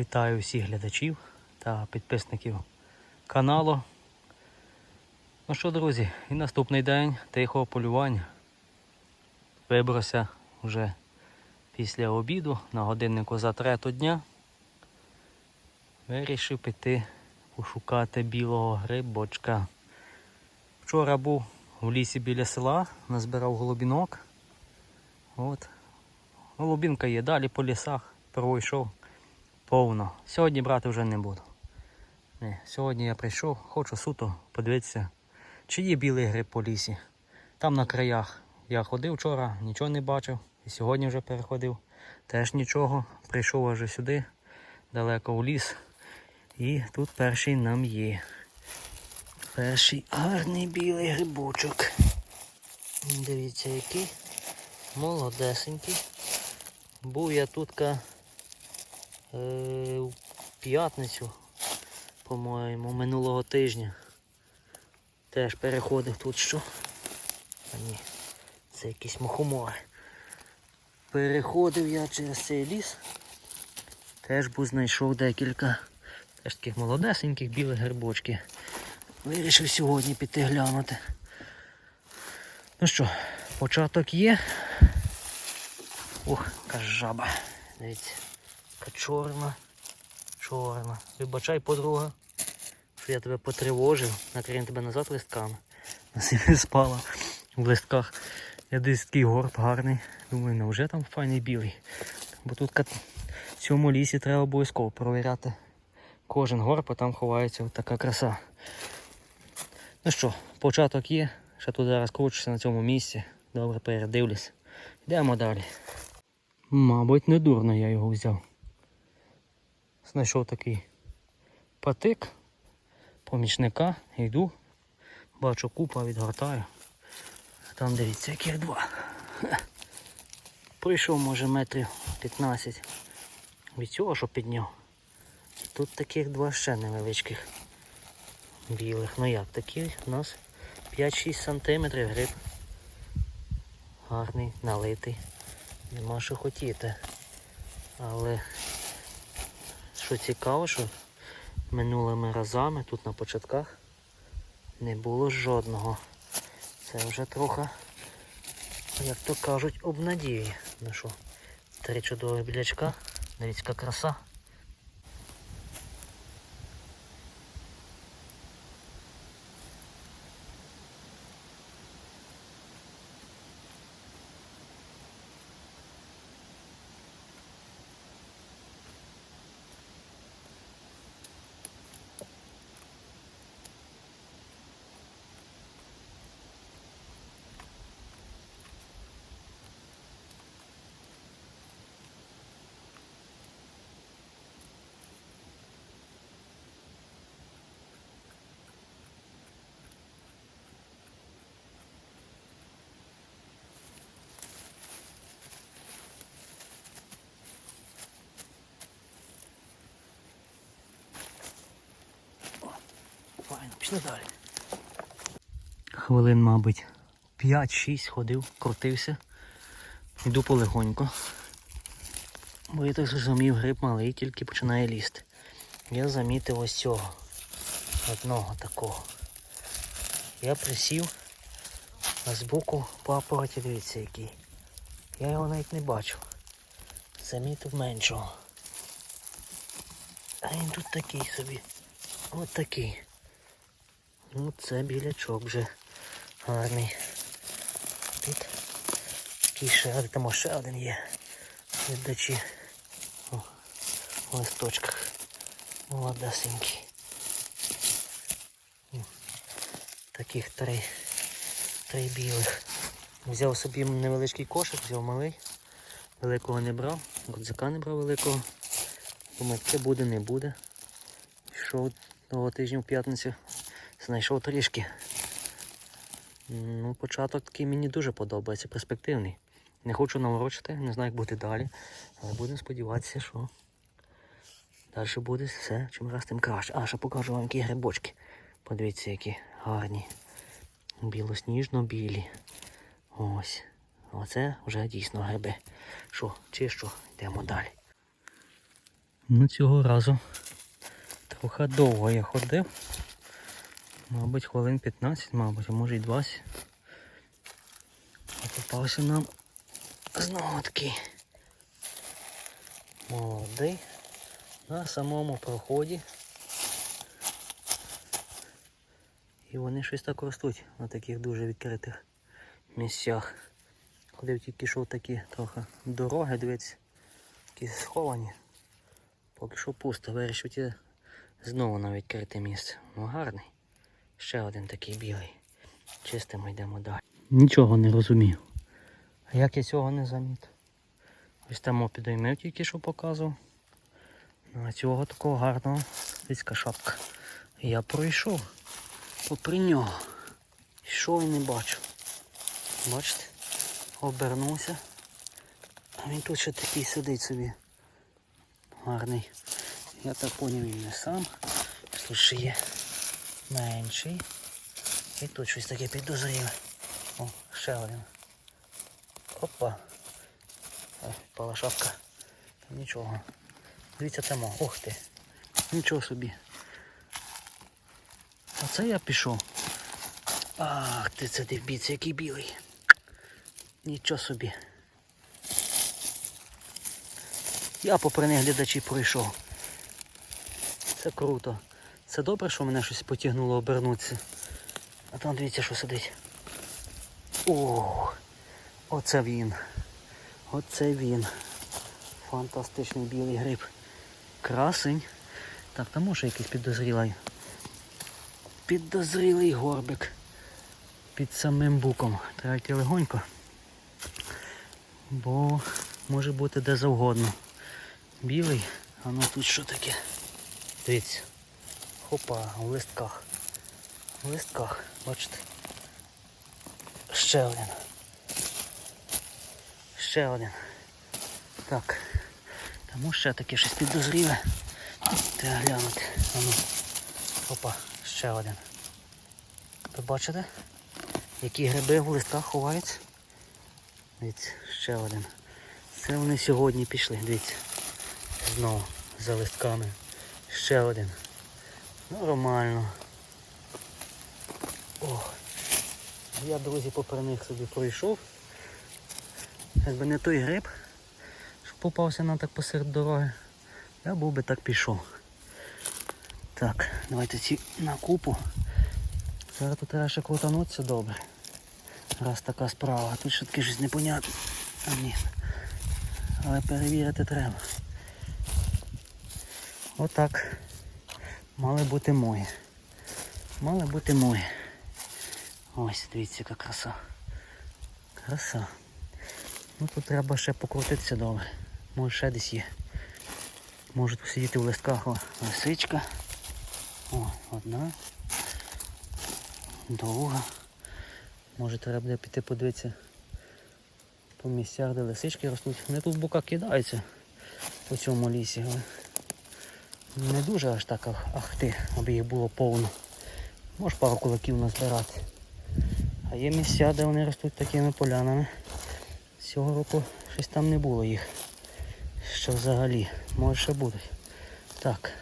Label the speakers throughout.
Speaker 1: Вітаю всіх глядачів та підписників каналу. Ну що, друзі, і наступний день тихого полювання. Вибрався вже після обіду на годиннику за трету дня. Вирішив піти пошукати білого грибочка. Вчора був в лісі біля села, назбирав голубінок. От. Голубінка є далі по лісах, пройшов повно. Сьогодні брати вже не буду. Ні, сьогодні я прийшов, хочу суто подивитися, чи є білий гриб по лісі. Там на краях я ходив вчора, нічого не бачив. І сьогодні вже переходив. Теж нічого. Прийшов аж сюди, далеко в ліс. І тут перший нам є. Перший гарний білий грибочок. Дивіться який. Молодесенький. Був я тут в п'ятницю, по-моєму, минулого тижня. Теж переходив тут що. А ні, це якісь мухомори. Переходив я через цей ліс. Теж був знайшов декілька теж таких молодесеньких білих грибочків. Вирішив сьогодні піти глянути. Ну що, початок є. Ух, яка жаба. Дивіться, чорна, чорна. Вибачай, подруга, що я тебе потривожив, накрив тебе назад листками. Насиме спала в листках. Я десь такий горб гарний. Думаю, ну вже там файний білий. Бо тут в цьому лісі треба обов'язково провіряти кожен горб, а там ховається така краса. Ну що, початок є. Ще тут зараз кручуся на цьому місці. Добре передивлюсь. Йдемо далі. Мабуть, не дурно я його взяв. Знайшов такий патик, помічника, йду, бачу купа, відгортаю. Там дивіться, яких два. Прийшов, може, метрів 15 від цього, що підняв. Тут таких два ще невеличких білих. Ну як, такий у нас 5-6 сантиметрів гриб. Гарний, налитий. Нема що хотіти. Але що цікаво, що минулими разами тут на початках не було жодного. Це вже трохи, як то кажуть, обнадіює. Ну що, три чудові білячка, дивіться, яка краса. Файно, пішли далі. Хвилин, мабуть, 5-6 ходив, крутився. Йду полегонько. Бо я так зрозумів, гриб малий, тільки починає лізти. Я замітив ось цього. Одного такого. Я присів, а збоку папороті, дивіться який. Я його навіть не бачив. Замітив меншого. А він тут такий собі. От такий. Ну це білячок вже гарний. Тут такий ще там ще один є. Віддачі. В листочках. Молодесенький. Таких три. Три білих. Взяв собі невеличкий кошик, взяв малий. Великого не брав, рюкзака не брав великого. Думаю, це буде, не буде. Йшов того тижня в п'ятницю. Знайшов трішки. Ну, початок такий мені дуже подобається, перспективний. Не хочу наворочити, не знаю, як буде далі. Але будемо сподіватися, що далі буде все чим раз тим краще. А, ще покажу вам які грибочки. Подивіться, які гарні. Білосніжно-білі. Ось. Оце вже дійсно гриби. Що, чищу, йдемо далі. Ну, цього разу трохи довго я ходив. Мабуть, хвилин 15, мабуть, а може й 20. Попався нам знову такий молодий на самому проході. І вони щось так ростуть на таких дуже відкритих місцях. Ходив тільки що такі трохи дороги, дивіться, такі сховані. Поки що пусто, вирішив знову на відкрите місце. Ну гарний. Ще один такий білий. Чистимо йдемо далі. Нічого не розумів. А як я цього не замітив? Ось там підоймив тільки що показував. Ну, а цього такого гарного війська шапка. Я пройшов попри нього. Йшов і не бачу. Бачите? Обернувся. А він тут ще такий сидить собі. Гарний. Я так поняв він не сам. Тут ще є менший. І тут щось таке підозріле. О, ще один. Опа. Ой, впала шапка. Нічого. Дивіться там. Ох ти. Нічого собі. Оце я пішов. Ах ти це дивіться, який білий. Нічого собі. Я попри них глядачі пройшов. Це круто. Це добре, що мене щось потягнуло обернутися. А там дивіться, що сидить. Ох, оце він. Оце він. Фантастичний білий гриб. Красень. Так, там може якийсь підозрілий. Підозрілий горбик. Під самим буком. Треба йти легонько. Бо може бути де завгодно. Білий, а ну тут що таке? Дивіться. Хопа, в листках. В листках, бачите. Ще один. Ще один. Так. Тому ще таке щось підозріле. Треба глянути. А ну. Опа, ще один. Ви бачите? Які гриби в листках ховаються? Дивіться, ще один. Це вони сьогодні пішли, дивіться. Знову за листками. Ще один. Нормально. Ох. Я, друзі, попри них собі пройшов. Якби не той гриб, що попався нам так посеред дороги, я був би так пішов. Так, давайте ці на купу. Зараз тут треба ще крутанутися добре. Раз така справа. Тут ще таке щось непонятне. А ні. Але перевірити треба. Отак. Мали бути мої. Мали бути мої. Ось, дивіться, яка краса. Краса. Ну тут треба ще покрутитися добре. Може ще десь є. Може посидіти в листках лисичка. О, одна. Друга. Може треба буде піти подивитися по місцях, де лисички ростуть. Вони тут в бока кидаються по цьому лісі, не дуже аж так ахти, аби їх було повно. Може пару кулаків назбирати. А є місця, де вони ростуть такими полянами. Цього року щось там не було їх. Що взагалі. Може ще будуть. Так.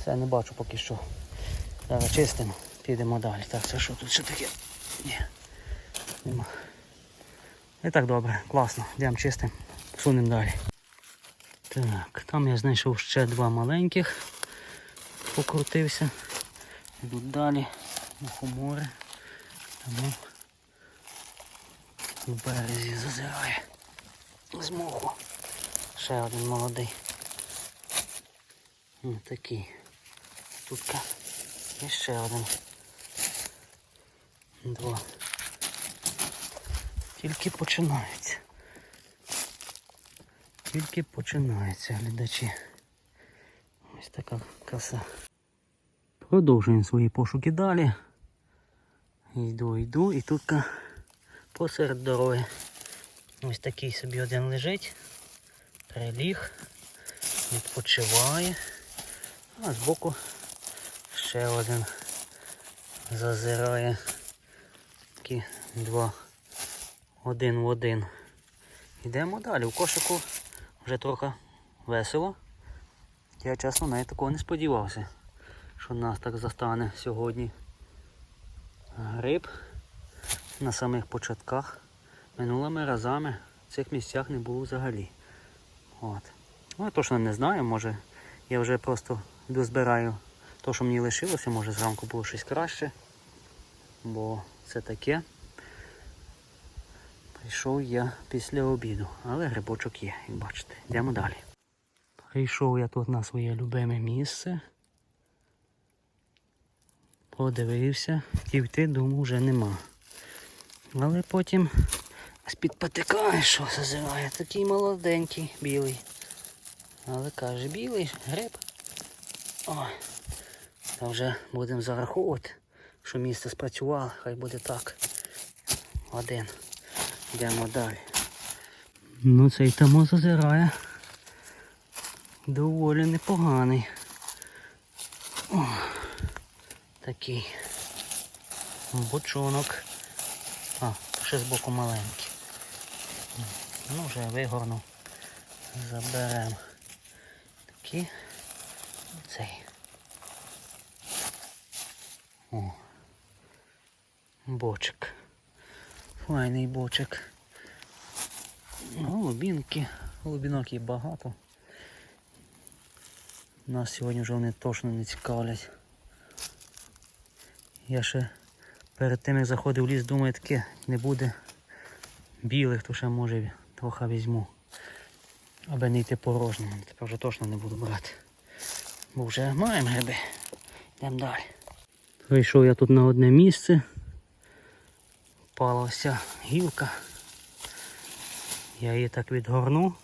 Speaker 1: Все не бачу поки що. Зараз чистимо, підемо далі. Так, це що тут ще таке? Ні. Нема. І так добре, класно. Йдемо чистим, сунемо далі. Так, там я знайшов ще два маленьких. Покрутився. Йду далі. Мухомори. Тому в березі зазирає. З моху. Ще один молодий. Ось такий. Тутка. І ще один. Два. Тільки починається. Тільки починається, глядачі. Ось така краса. Продовжуємо свої пошуки далі. Йду, йду і тут посеред дороги. Ось такий собі один лежить. Приліг, відпочиває. А збоку ще один зазирає. Такі два один в один. Йдемо далі. У кошику вже трохи весело. Я чесно навіть такого не сподівався, що нас так застане сьогодні. Гриб на самих початках. Минулими разами в цих місцях не було взагалі. От. Ну, я точно не знаю, може я вже просто дозбираю те, що мені лишилося, може зранку було щось краще. Бо це таке. Прийшов я після обіду, але грибочок є, як бачите. Йдемо далі. Прийшов я тут на своє любиме місце. Подивився, хотів йти, думав, вже нема. Але потім ось підпотикає, що зазирає. Такий молоденький, білий. Але каже, білий гриб. Ой. Та вже будемо зараховувати, що місце спрацювало, хай буде так. Один. Йдемо далі. Ну цей тому зазирає. Доволі непоганий. О, такий. Бочонок. А, ще збоку маленький. Ну, вже вигорнув. Заберемо. Такий. Цей. О. Бочик. Файний бочик. Голубінки. Голубінок є багато. Нас сьогодні вже вони точно не цікавлять. Я ще перед тим як заходив в ліс, думаю, таке не буде білих, то ще може трохи візьму. Аби не йти порожнім. Тепер вже точно не буду брати. Бо вже маємо гриби. Йдемо далі. Прийшов я тут на одне місце. Палася гілка. Я її так відгорну.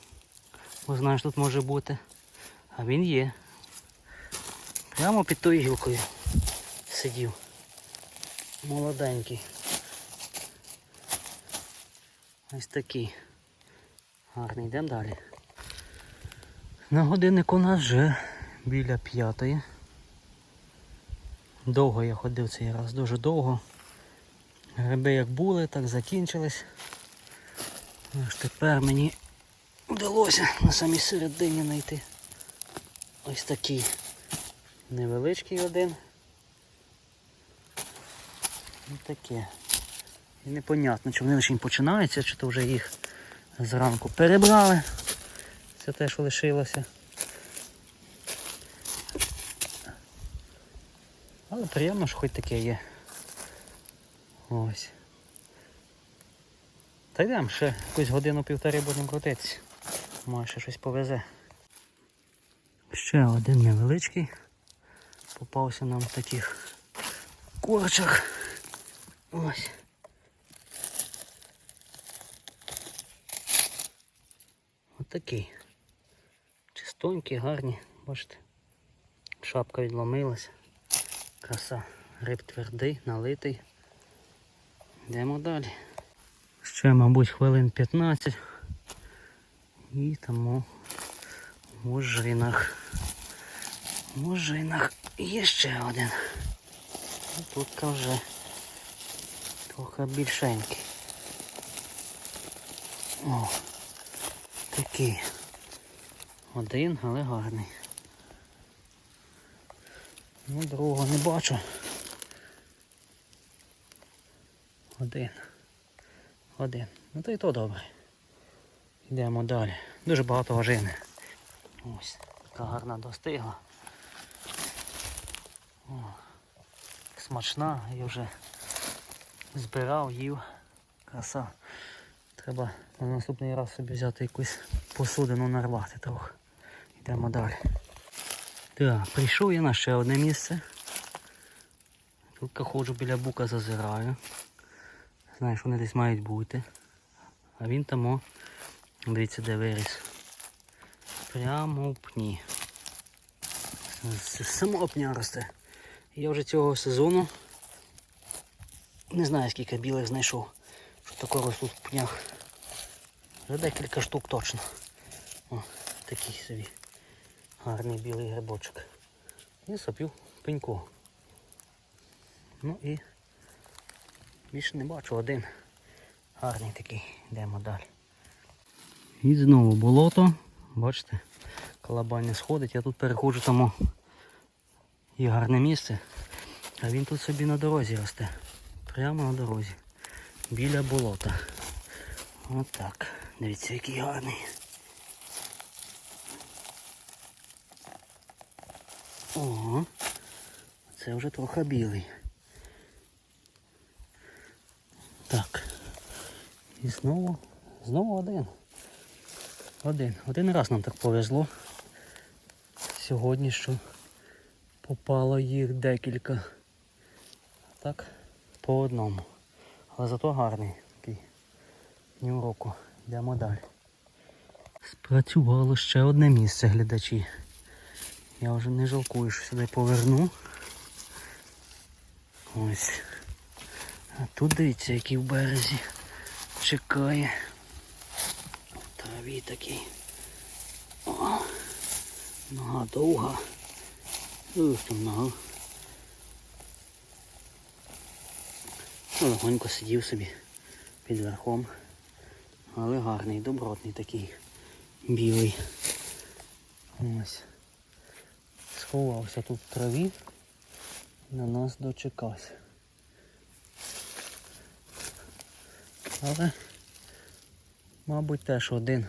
Speaker 1: Бо знаєш, тут може бути. А він є. Прямо під тою гілкою сидів. Молоденький. Ось такий. Гарний, йдемо далі. На годинник у нас вже біля п'ятої. Довго я ходив цей раз, дуже довго. Гриби як були, так закінчились. Аж тепер мені вдалося на самій середині знайти ось такий невеличкий один. Ось таке. І непонятно, чи вони лише починаються, чи то вже їх зранку перебрали. Це те, що лишилося. Але приємно, що хоч таке є. Ось. Та йдемо, ще якусь годину-півтори будемо крутитися. Може ще щось повезе. Ще один невеличкий. Попався нам в таких корчах. Ось. Отакий. Чистонькі, гарні, бачите. Шапка відломилась. Краса. Риб твердий, налитий. Йдемо далі. Ще, мабуть, хвилин 15. І тому в ожинах. В ожинах є ще один. Тут вже трохи більшенький. О, такий. Один, але гарний. Ну, другого не бачу. Один. Один. Ну то й то добре. Йдемо далі. Дуже багато важини. Ось, така гарна достигла. О, смачна, я вже збирав, їв. Краса. Треба на наступний раз собі взяти якусь посудину нарвати трохи. Йдемо далі. Так, прийшов я на ще одне місце. Тут ходжу біля бука зазираю. Знаю, що вони десь мають бути. А він там, о, дивіться, де виріс. Прямо в пні. З самого пня росте. Я вже цього сезону не знаю скільки білих знайшов, що таке ростуть в пнях. Вже декілька штук точно. О, такий собі гарний білий грибочок. І сопів пеньку. Ну і більше не бачу один. Гарний такий. Йдемо далі. І знову болото. Бачите? Калабань не сходить. Я тут переходжу тому є гарне місце. А він тут собі на дорозі росте. Прямо на дорозі. Біля болота. Отак. Дивіться, який гарний. Ого. Це вже трохи білий. Так. І знову, знову один. Один. Один раз нам так повезло. Сьогодні що попало їх декілька. Так, по одному. Але зато гарний такий. Ні уроку. Йдемо далі. Спрацювало ще одне місце глядачі. Я вже не жалкую, що сюди поверну. Ось. А тут дивіться, який в березі чекає. В траві такий. О, нога довга. Ух, там нога. Ну, Легонько сидів собі під верхом. Але гарний, добротний такий. Білий. Ось. Сховався тут в траві. На нас дочекався. Але, мабуть, теж один.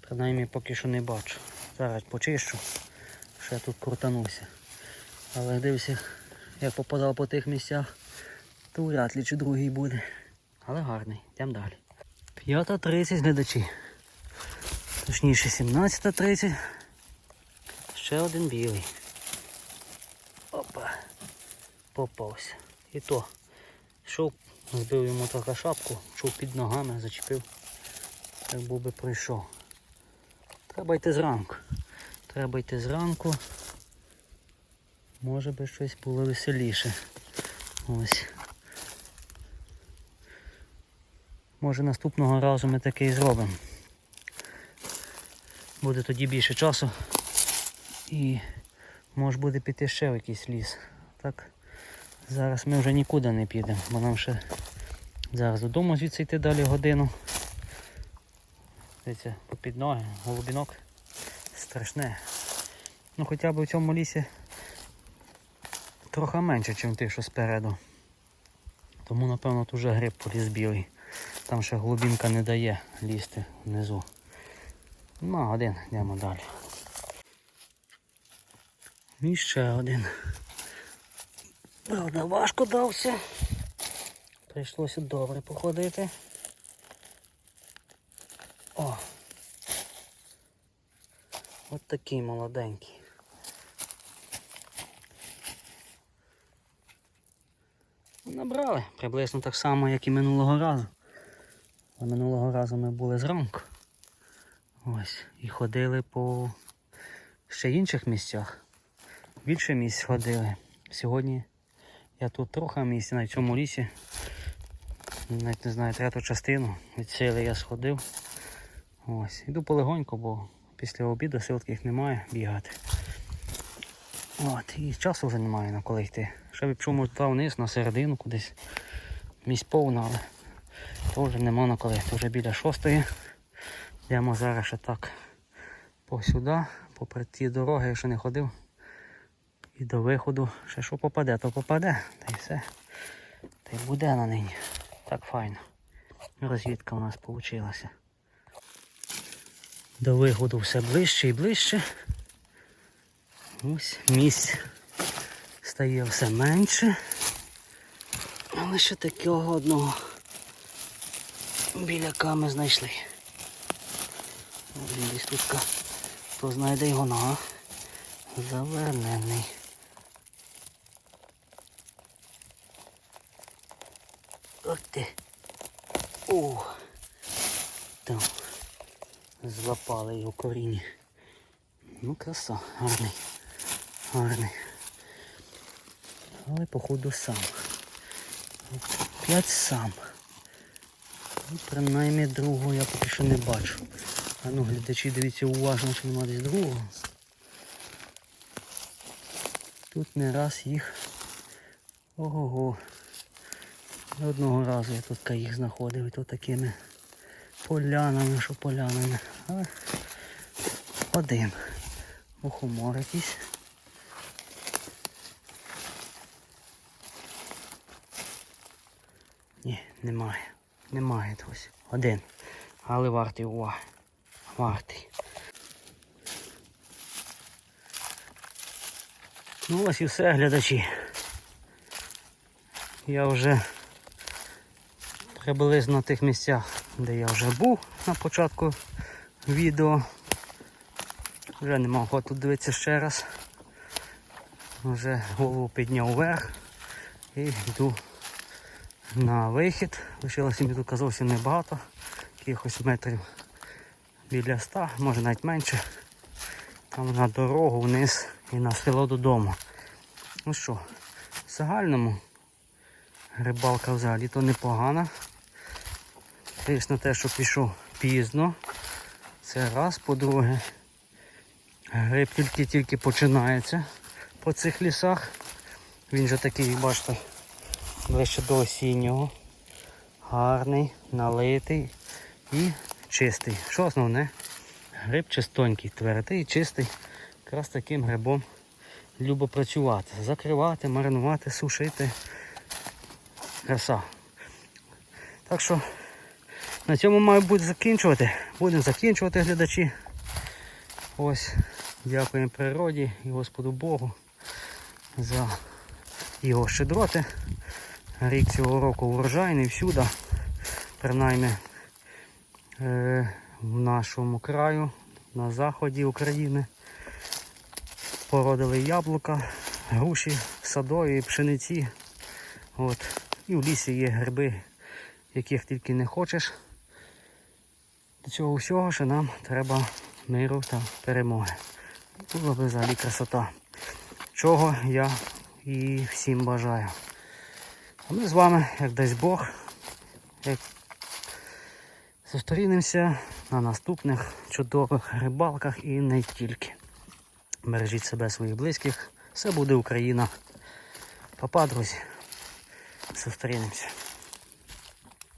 Speaker 1: Принаймні поки що не бачу. Зараз почищу. Ще тут крутануся. Але дивися, як попадав по тих місцях, то вряд ли чи другий буде. Але гарний, йдемо далі. 5.30 глядачі. Точніше 17.30. Ще один білий. Опа. Попався. І то. Йшов, збив йому трохи шапку, йшов під ногами, зачепив. Так був би прийшов. Треба йти зранку. Треба йти зранку. Може би щось було веселіше. Ось. Може наступного разу ми таке і зробимо. Буде тоді більше часу. І може буде піти ще в якийсь ліс. Так, зараз ми вже нікуди не підемо, бо нам ще зараз додому звідси йти далі годину. Дивіться, попід ноги, голубінок страшне. Ну хоча б у цьому лісі трохи менше, ніж ти, що спереду. Тому напевно тут вже гриб поліз білий. Там ще глибинка не дає лізти внизу. Ну, один, йдемо далі. І ще один. Правда, важко дався. Прийшлося добре походити. О! От такий молоденький. Набрали приблизно так само, як і минулого разу. А минулого разу ми були зранку. Ось. І ходили по ще інших місцях. Більше місць ходили. Сьогодні я тут трохи місць на цьому лісі. Навіть не знаю, третю частину від сили я сходив. Ось. Іду полегонько, бо після обіду сил таких немає бігати. От, і часу вже немає на коли йти. Ще б може, туди вниз, на середину кудись. Місць повно, але вже нема на коли. То вже біля шостої. Йдемо зараз ще так посюди, попри ті дороги, я ще не ходив. І до виходу ще що попаде, то попаде. Та й все. Та й буде на нині. Так файно. Розвідка у нас вийшла. До виходу все ближче і ближче. Ось місць стає все менше. Але ще такого одного біляка ми знайшли. Десь тут хто знайде його нога. Завернений. Ти. О! Там. Злапали його коріння. Ну, краса, гарний. Гарний. Але походу сам. П'ять сам. Ну, принаймні другого я поки що не бачу. А ну глядачі, дивіться уважно, чи нема десь другого. Тут не раз їх. Ого-го. Одного разу я тут їх знаходив, і то такими полянами, що полянами. Але Один. Мухомор якийсь. Ні, немає. Немає ось. Один. Але вартий уваги. Вартий. Ну ось і все, глядачі. Я вже приблизно на тих місцях, де я вже був на початку відео. Вже нема охоти дивитися ще раз. Вже голову підняв вверх і йду на вихід. Лишилося мені тут зовсім небагато, якихось метрів біля ста, може навіть менше. Там на дорогу вниз і на село додому. Ну що, в загальному рибалка взагалі то непогана. Звісно, те, що пішов пізно. Це раз, по-друге, гриб тільки-тільки починається по цих лісах. Він же такий, бачите, ближче до осіннього. Гарний, налитий і чистий. Що основне? Гриб чистонький, твердий, чистий. Якраз таким грибом любо працювати. Закривати, маринувати, сушити. Краса. Так що на цьому маю закінчувати. Будемо закінчувати глядачі. Ось. Дякуємо природі і Господу Богу за його щедроти. Рік цього року врожайний всюди, принаймні е, в нашому краю, на заході України. Породили яблука, груші, садові, пшениці. От. І в лісі є гриби, яких тільки не хочеш. До цього всього ще нам треба миру та перемоги. Тут би взагалі красота. Чого я і всім бажаю. А ми з вами, як дасть Бог, як зустрінемося на наступних чудових рибалках і не тільки. Бережіть себе, своїх близьких. Все буде Україна. Папа, друзі. Зустрінемося.